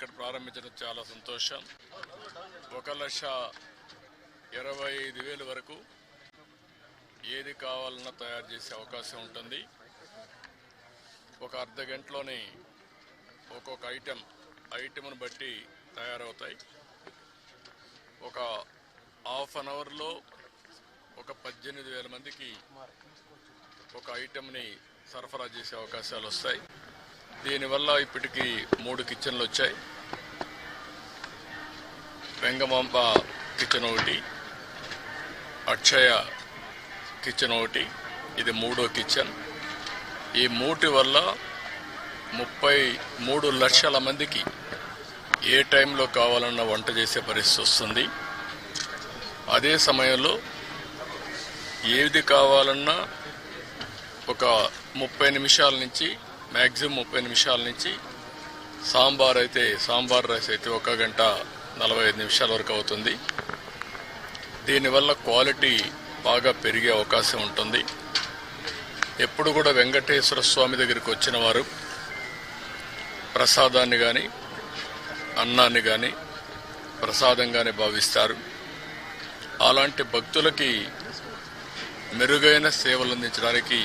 ఇక్కడ ప్రారంభించడం చాలా సంతోషం. ఒక లక్ష ఇరవై ఐదు వేలు వరకు ఏది కావాలన్నా తయారు చేసే అవకాశం ఉంటుంది. ఒక అర్ధ గంటలోనే ఒక్కొక్క ఐటెం ఐటెంను బట్టి తయారవుతాయి. ఒక హాఫ్ అన్ అవర్లో ఒక పద్దెనిమిది వేల మందికి ఒక ఐటెంని సరఫరా చేసే అవకాశాలు వస్తాయి. దీనివల్ల ఇప్పటికీ మూడు కిచెన్లు వచ్చాయి. వెంగమాంబ కిచెన్ ఒకటి అక్షయ కిచెన్ ఒకటి ఇది మూడో కిచెన్. ఈ మూటి వల్ల ముప్పై మూడు లక్షల మందికి ఏ టైంలో కావాలన్నా వంట చేసే పరిస్థితి వస్తుంది. అదే సమయంలో ఏది కావాలన్నా ఒక ముప్పై నిమిషాల నుంచి మ్యాక్సిమం ముప్పై నిమిషాల నుంచి సాంబార్ అయితే సాంబార్ రైస్ అయితే ఒక గంట నలభై ఐదు నిమిషాల వరకు అవుతుంది. దీనివల్ల క్వాలిటీ బాగా పెరిగే అవకాశం ఉంటుంది. ఎప్పుడు కూడా వెంకటేశ్వర స్వామి దగ్గరికి వచ్చిన వారు ప్రసాదాన్ని కానీ అన్నాన్ని కానీ ప్రసాదంగానే భావిస్తారు. అలాంటి భక్తులకి మెరుగైన సేవలు అందించడానికి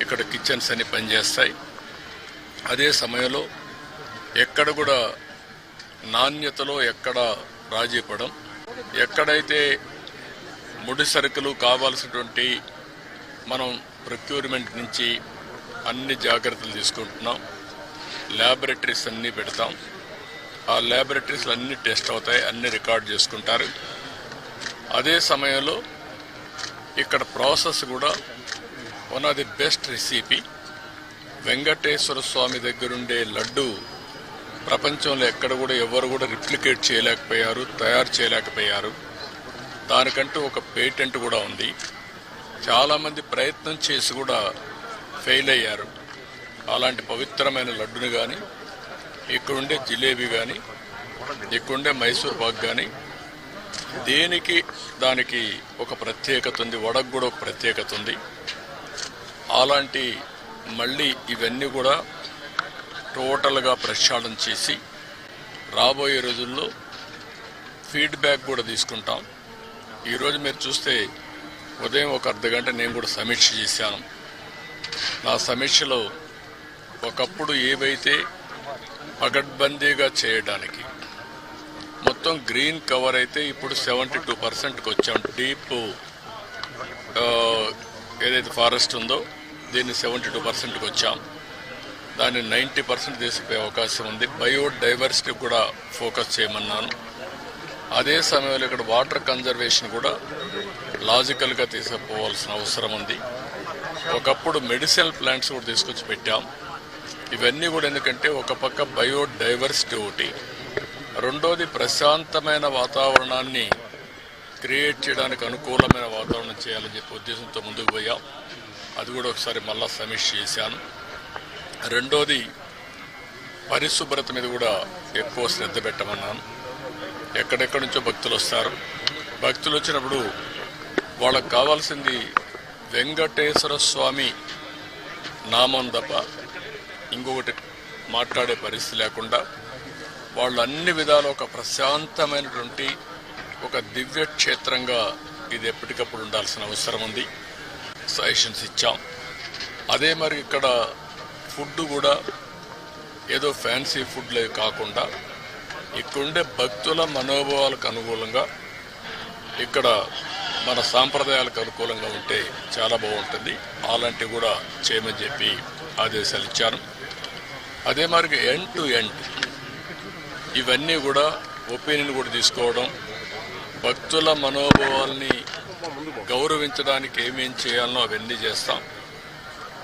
ఇక్కడ కిచెన్స్ అన్ని పనిచేస్తాయి. అదే సమయంలో ఎక్కడ కూడా నాణ్యతలో ఎక్కడ రాజీ పడం ఎక్కడైతే ముడి సరుకులు కావాల్సినటువంటి మనం ప్రొక్యూర్మెంట్ నుంచి అన్ని జాగ్రత్తలు తీసుకుంటున్నాం. ల్యాబొరేటరీస్ అన్నీ పెడతాం. ఆ ల్యాబొరేటరీస్లో అన్ని టెస్ట్ అవుతాయి అన్ని రికార్డ్ చేసుకుంటారు. అదే సమయంలో ఇక్కడ ప్రాసెస్ కూడా one of the best recipe Venkateswara Swamy దగ్గరుండే లడ్డు ప్రపంచంలో ఎక్కడ కూడా ఎవరు కూడా రిప్లికేట్ చేయలేకపోయారు తయారు చేయలేకపోయారు. దానికంటూ ఒక పేటెంట్ కూడా ఉంది. చాలామంది ప్రయత్నం చేసి కూడా ఫెయిల్ అయ్యారు. అలాంటి పవిత్రమైన లడ్డుని కానీ ఇక్కడుండే జిలేబీ కానీ ఇక్కడుండే మైసూర్ పాక్ కానీ దేనికి దానికి ఒక ప్రత్యేకత ఉంది వడకు కూడా ఒక ప్రత్యేకత ఉంది. అలాంటి మళ్ళీ ఇవన్నీ కూడా టోటల్గా ప్రక్షాళన చేసి రాబోయే రోజుల్లో ఫీడ్బ్యాక్ కూడా తీసుకుంటాం. ఈరోజు మీరు చూస్తే ఉదయం ఒక అర్ధ గంట నేను కూడా సమీక్ష చేశాను. నా సమీక్షలో ఒకప్పుడు ఏవైతే పగడ్బందీగా చేయడానికి మొత్తం గ్రీన్ కవర్ అయితే ఇప్పుడు సెవెంటీ టూ పర్సెంట్కి వచ్చాం. డీప్ ఏదైతే ఫారెస్ట్ ఉందో దీన్ని సెవెంటీ టూ పర్సెంట్కి వచ్చాం. దాన్ని నైంటీ పర్సెంట్ తీసుకుపోయే అవకాశం ఉంది. బయోడైవర్సిటీ కూడా ఫోకస్ చేయమన్నాను. అదే సమయంలో ఇక్కడ వాటర్ కన్జర్వేషన్ కూడా లాజికల్గా తీసుకుపోవాల్సిన అవసరం ఉంది. ఒకప్పుడు మెడిసినల్ ప్లాంట్స్ కూడా తీసుకొచ్చి పెట్టాం. ఇవన్నీ కూడా ఎందుకంటే ఒక పక్క బయోడైవర్సిటీ ఒకటి. రెండోది ప్రశాంతమైన వాతావరణాన్ని క్రియేట్ చేయడానికి అనుకూలమైన వాతావరణం చేయాలని చెప్పి ఉద్దేశంతో ముందుకు పోయాం. అది కూడా ఒకసారి మళ్ళా సమీక్ష చేశాను. రెండోది పరిశుభ్రత మీద కూడా ఎక్కువ శ్రద్ధ పెట్టమన్నాను. ఎక్కడెక్కడి నుంచో భక్తులు వస్తారు. భక్తులు వచ్చినప్పుడు వాళ్ళకు కావాల్సింది వెంకటేశ్వర స్వామి నామం తప్ప ఇంకొకటి మాట్లాడే పరిస్థితి లేకుండా వాళ్ళు అన్ని విధాలు ఒక ప్రశాంతమైనటువంటి ఒక దివ్య క్షేత్రంగా ఇది ఎప్పటికప్పుడు ఉండాల్సిన అవసరం ఉంది. సజెషన్స్ ఇచ్చాం. అదే మరి ఇక్కడ ఫుడ్ కూడా ఏదో ఫ్యాన్సీ ఫుడ్లే కాకుండా ఇక్కడుండే భక్తుల మనోభావాలకు అనుకూలంగా ఇక్కడ మన సాంప్రదాయాలకు అనుకూలంగా ఉంటే చాలా బాగుంటుంది. అలాంటివి కూడా చేయమని చెప్పి ఆదేశాలు ఇచ్చాను. అదే మరి ఎండ్ టు ఎండ్ ఇవన్నీ కూడా ఒపీనియన్ కూడా తీసుకోవడం భక్తుల మనోభావాల్ని గౌరవించడానికి ఏమేం చేయాలనో అవన్నీ చేస్తాం.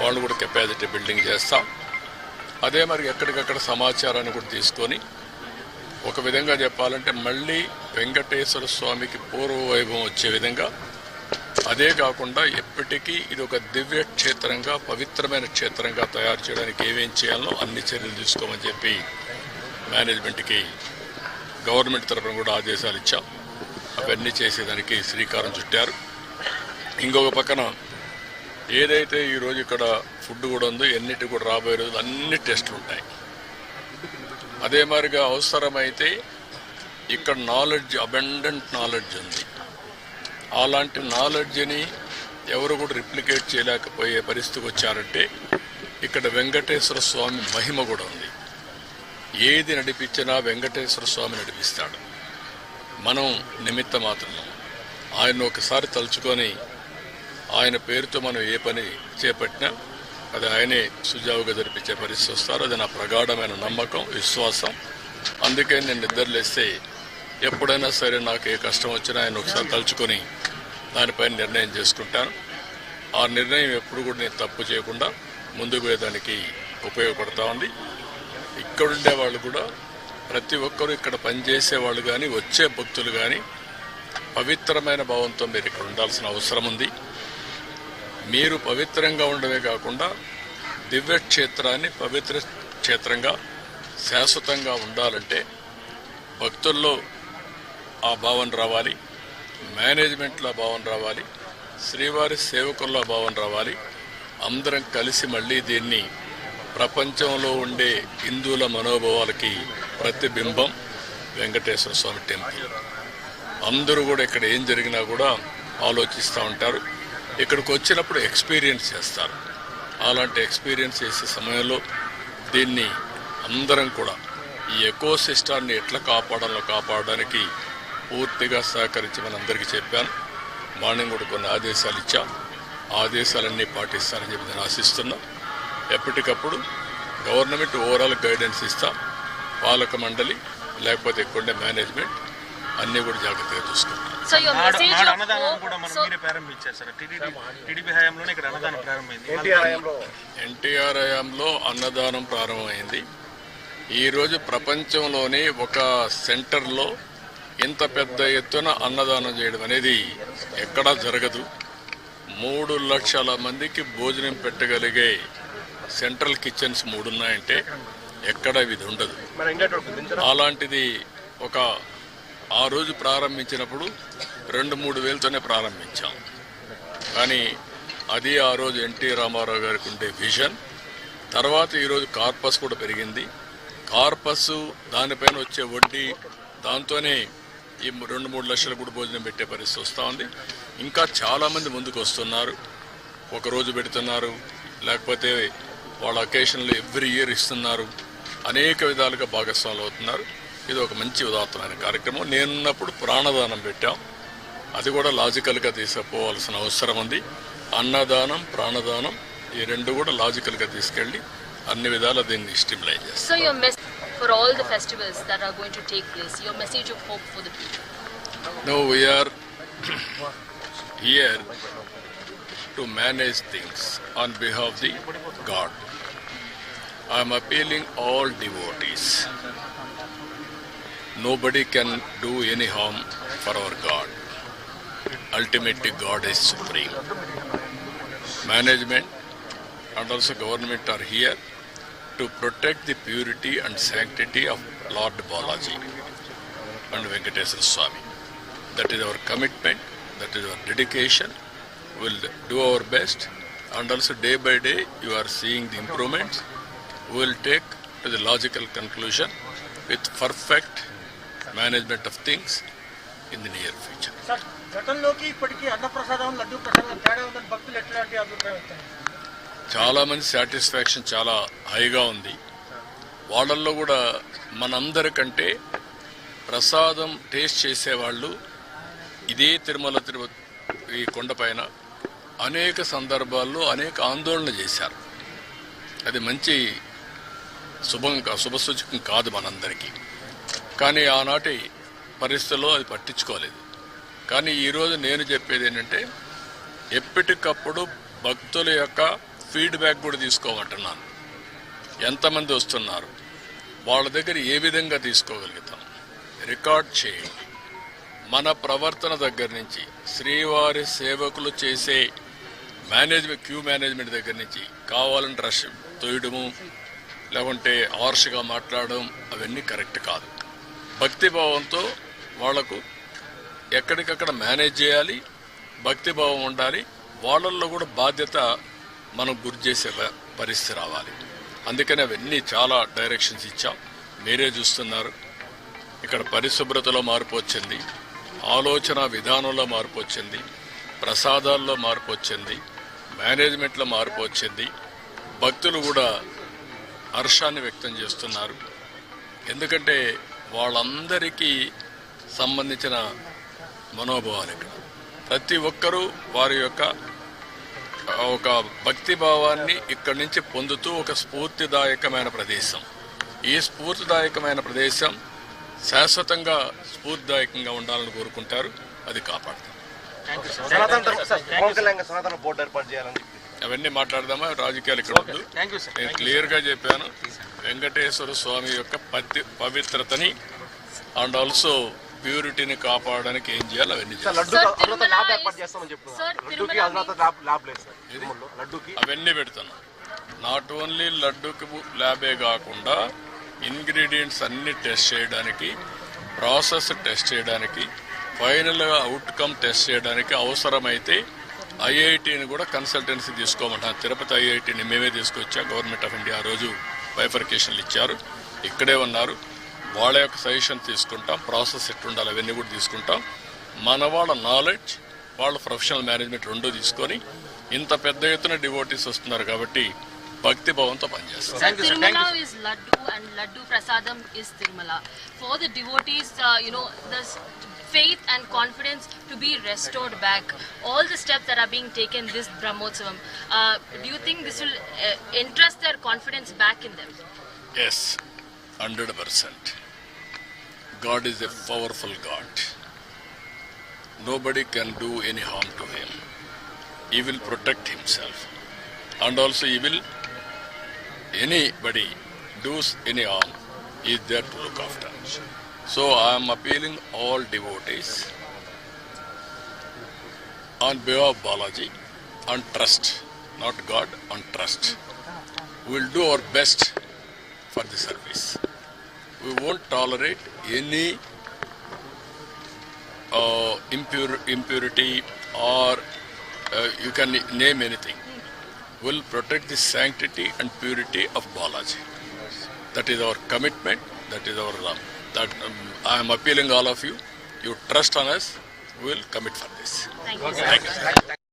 వాళ్ళు కూడా కెపాసిటీ బిల్డింగ్ చేస్తాం. అదే మరి ఎక్కడికక్కడ సమాచారాన్ని కూడా తీసుకొని ఒక విధంగా చెప్పాలంటే మళ్ళీ వెంకటేశ్వర స్వామికి పూర్వ వైభవం వచ్చే విధంగా అదే కాకుండా ఎప్పటికీ ఇది ఒక దివ్య క్షేత్రంగా పవిత్రమైన క్షేత్రంగా తయారు చేయడానికి ఏమేం చేయాలో అన్ని చర్యలు తీసుకోమని చెప్పి మేనేజ్మెంట్కి గవర్నమెంట్ తరఫున కూడా ఆదేశాలు ఇచ్చాం. అవన్నీ చేసేదానికి శ్రీకారం చుట్టారు. ఇంకొక పక్కన ఏదైతే ఈరోజు ఇక్కడ ఫుడ్ కూడా ఉందో ఎన్నిటి కూడా రాబోయే రోజు అన్ని టెస్టులు ఉంటాయి. అదే మాదిరిగా అవసరమైతే ఇక్కడ నాలెడ్జ్ అబెండెంట్ నాలెడ్జ్ ఉంది. అలాంటి నాలెడ్జ్ని ఎవరు కూడా రిప్లికేట్ చేయలేకపోయే పరిస్థితికి వచ్చారంటే ఇక్కడ వెంకటేశ్వర స్వామి మహిమ కూడా ఉంది. ఏది నడిపించినా వెంకటేశ్వర స్వామి నడిపిస్తాడు. మనం నిమిత్త మాత్రం ఆయన ఒకసారి తలుచుకొని ఆయన పేరుతో మనం ఏ పని చేపట్టినా అది ఆయనే సుజావుగా జరిపించే పరిస్థితి వస్తారు. అది నా ప్రగాఢమైన నమ్మకం విశ్వాసం. అందుకే నేను నిద్రలేస్తే ఎప్పుడైనా సరే నాకు ఏ కష్టం వచ్చినా ఆయన ఒకసారి తలుచుకొని దానిపైన నిర్ణయం చేసుకుంటాను. ఆ నిర్ణయం ఎప్పుడు కూడా నేను తప్పు చేయకుండా ముందుకు వేయడానికి ఉపయోగపడతా ఉంది. ఇక్కడుండే వాళ్ళు కూడా ప్రతి ఒక్కరూ ఇక్కడ పనిచేసే వాళ్ళు కానీ వచ్చే భక్తులు కానీ పవిత్రమైన భావంతో మీరు ఇక్కడ ఉండాల్సిన అవసరం ఉంది. మీరు పవిత్రంగా ఉండమే కాకుండా దివ్య క్షేత్రాన్ని పవిత్ర క్షేత్రంగా శాశ్వతంగా ఉండాలంటే భక్తుల్లో ఆ భావన రావాలి మేనేజ్మెంట్లో భావన రావాలి శ్రీవారి సేవకుల్లో భావన రావాలి. అందరం కలిసి మళ్ళీ దీన్ని ప్రపంచంలో ఉండే హిందువుల మనోభావాలకి ప్రతిబింబం వెంకటేశ్వర స్వామి టెంపుల్. అందరూ కూడా ఇక్కడ ఏం జరిగినా కూడా ఆలోచిస్తూ ఉంటారు. ఇక్కడికి వచ్చినప్పుడు ఎక్స్పీరియన్స్ చేస్తారు. అలాంటి ఎక్స్పీరియన్స్ చేసే సమయంలో దీన్ని అందరం కూడా ఈ ఎకో సిస్టాన్ని ఎట్లా కాపాడాలో కాపాడడానికి పూర్తిగా సహకరించమని అందరికీ చెప్పాను. మార్నింగ్ కూడా కొన్ని ఆదేశాలు ఇచ్చా. ఆదేశాలన్నీ పాటిస్తానని చెప్పి నేను ఆశిస్తున్నా. ఎప్పటికప్పుడు గవర్నమెంట్ ఓవరాల్ గైడెన్స్ ఇస్తా. పాలక మండలి లేకపోతే కొండ మేనేజ్మెంట్ అన్నీ కూడా జాగ్రత్తగా చూసుకుంటాం ఎన్టీఆర్ హయాంలో. అన్నదానం ప్రారంభమైంది. ఈరోజు ప్రపంచంలోనే ఒక సెంటర్లో ఇంత పెద్ద ఎత్తున అన్నదానం చేయడం అనేది ఎక్కడా జరగదు. మూడు లక్షల మందికి భోజనం పెట్టగలిగే సెంట్రల్ కిచెన్స్ మూడు ఉన్నాయంటే ఎక్కడ ఇది ఉండదు అలాంటిది ఒక ఆ రోజు ప్రారంభించినప్పుడు రెండు మూడు వేలతోనే ప్రారంభించాం. కానీ అది ఆ రోజు ఎన్టీ రామారావు గారికి ఉండే విజన్ తర్వాత ఈరోజు కార్పస్ కూడా పెరిగింది. కార్పస్ దానిపైన వచ్చే వడ్డీ దాంతోనే ఈ రెండు మూడు లక్షలు కూడా భోజనం పెట్టే పరిస్థితి వస్తూ ఉంది. ఇంకా చాలామంది ముందుకు వస్తున్నారు. ఒక రోజు పెడుతున్నారు లేకపోతే వాళ్ళ అకేషన్లు ఎవ్రీ ఇయర్ ఇస్తున్నారు. అనేక విధాలుగా భాగస్వాములు అవుతున్నారు. ఇది ఒక మంచి ఉదాత్తమైన కార్యక్రమం. నేనున్నప్పుడు ప్రాణదానం పెట్టాం. అది కూడా లాజికల్గా తీసుకుపోవాల్సిన అవసరం ఉంది. అన్నదానం ప్రాణదానం ఈ రెండు కూడా లాజికల్గా తీసుకెళ్ళి అన్ని విధాలా దీన్ని స్టిమ్లైజ్ చేస్తాం. No we are here to manage things on behalf the god I am appealing all devotees Nobody can do any harm for our God. Ultimately, God is supreme. Management and also government are here to protect the purity and sanctity of Lord Balaji and Venkateswara Swami. That is our commitment, that is our dedication. We'll do our best, and also day by day you are seeing the improvements. We'll take to the logical conclusion with perfect of things in the near future. Sir గతంలోకి ఇప్పటికీ అన్నప్రసాదం లడ్డు ప్రసాదం తేడా ఉందని భక్తులు ఎట్లాంటి అభిప్రాయం చాలా మంది సాటిస్ఫాక్షన్ చాలా హైగా ఉంది. వాళ్ళల్లో కూడా మనందరికంటే ప్రసాదం టేస్ట్ చేసేవాళ్ళు ఇదే తిరుమల తిరుపతి ఈ కొండపైన అనేక సందర్భాల్లో అనేక ఆందోళన చేశారు. అది మంచి శుభం శుభసూచకం కాదు మనందరికీ. కానీ ఆనాటి పరిస్థితుల్లో అది పట్టించుకోలేదు. కానీ ఈరోజు నేను చెప్పేది ఏంటంటే ఎప్పటికప్పుడు భక్తుల యొక్క ఫీడ్బ్యాక్ కూడా తీసుకోమంటున్నాను. ఎంతమంది వస్తున్నారు వాళ్ళ దగ్గర ఏ విధంగా తీసుకోగలుగుతాం? రికార్డ్ చేయండి. మన ప్రవర్తన దగ్గర నుంచి శ్రీవారి సేవకులు చేసే మేనేజ్మెంట్ క్యూ మేనేజ్మెంట్ దగ్గర నుంచి కావాలని రష్ తోయడము లేకుంటే ఆర్ష్గా మాట్లాడడం అవన్నీ కరెక్ట్ కాదు. భక్తిభావంతో వాళ్ళకు ఎక్కడికక్కడ మేనేజ్ చేయాలి భక్తిభావం ఉండాలి వాళ్ళల్లో కూడా బాధ్యత మనం గురి చేసే పరిస్థితి రావాలి. అందుకని అవన్నీ చాలా డైరెక్షన్స్ ఇచ్చాం. మీరే చూస్తున్నారు. ఇక్కడ పరిశుభ్రతలో మార్పు వచ్చింది. ఆలోచన విధానంలో మార్పు వచ్చింది. ప్రసాదాల్లో మార్పు వచ్చింది. మేనేజ్మెంట్లో మార్పు వచ్చింది. భక్తులు కూడా హర్షాన్ని వ్యక్తం చేస్తున్నారు. ఎందుకంటే వాళ్ళందరికీ సంబంధించిన మనోభావాలు ఇక్కడ. ప్రతి ఒక్కరూ వారి యొక్క ఒక భక్తి భావాన్ని ఇక్కడి నుంచి పొందుతూ ఒక స్ఫూర్తిదాయకమైన ప్రదేశం. ఈ స్ఫూర్తిదాయకమైన ప్రదేశం శాశ్వతంగా స్ఫూర్తిదాయకంగా ఉండాలని కోరుకుంటారు. అది కాపాడతాం. అవన్నీ మాట్లాడదామా? రాజకీయాలు ఇక్కడ నేను క్లియర్గా చెప్పాను. వెంకటేశ్వర స్వామి యొక్క పతి పవిత్రతని అండ్ ఆల్సో ప్యూరిటీని కాపాడడానికి ఏం చేయాలి అవన్నీ అవన్నీ పెడుతున్నాం నాట్ ఓన్లీ లడ్డుకి ల్యాబే కాకుండా ఇంగ్రీడియంట్స్ అన్ని టెస్ట్ చేయడానికి ప్రాసెస్ టెస్ట్ చేయడానికి ఫైనల్గా అవుట్కమ్ టెస్ట్ చేయడానికి అవసరమైతే ఐఐటిని కూడా కన్సల్టెన్సీ తీసుకోమంటాం తిరుపతి ఐఐటిని మేమే తీసుకొచ్చాం గవర్నమెంట్ ఆఫ్ ఇండియా ఆ రోజు బైఫర్కేషన్లు ఇచ్చారు. ఇక్కడే ఉన్నారు. వాళ్ళ యొక్క సజెషన్ తీసుకుంటాం. ప్రాసెస్ ఎట్లుండాలి అవన్నీ కూడా తీసుకుంటాం. మన వాళ్ళ నాలెడ్జ్ వాళ్ళ ప్రొఫెషనల్ మేనేజ్మెంట్ రెండూ తీసుకొని ఇంత పెద్ద ఎత్తున డివోటీస్ వస్తున్నారు కాబట్టి భక్తి భావంతో పనిచేస్తాం Sir, Tirumala is Laddu and Laddu Prasadam is Tirumala. For the devotees, you know, there's faith and confidence to be restored back. All the steps that are being taken this Brahmotsavam, uh, do you think this will uh, interest their confidence back in them? Yes, 100%. God is a powerful God. Nobody can do any harm to him. He will protect himself. And also he will, anybody does any harm, is there to look after. So I am appealing all devotees on behalf of Balaji on trust, not God, on trust. We will do our best for the service. We won't tolerate any uh, impure, impurity or uh, you can name anything. We'll protect the sanctity and purity of Balaji. That is our commitment, that is our love that um, I am appealing all of you. You trust on us. We will commit for this. Thank you. Thank you.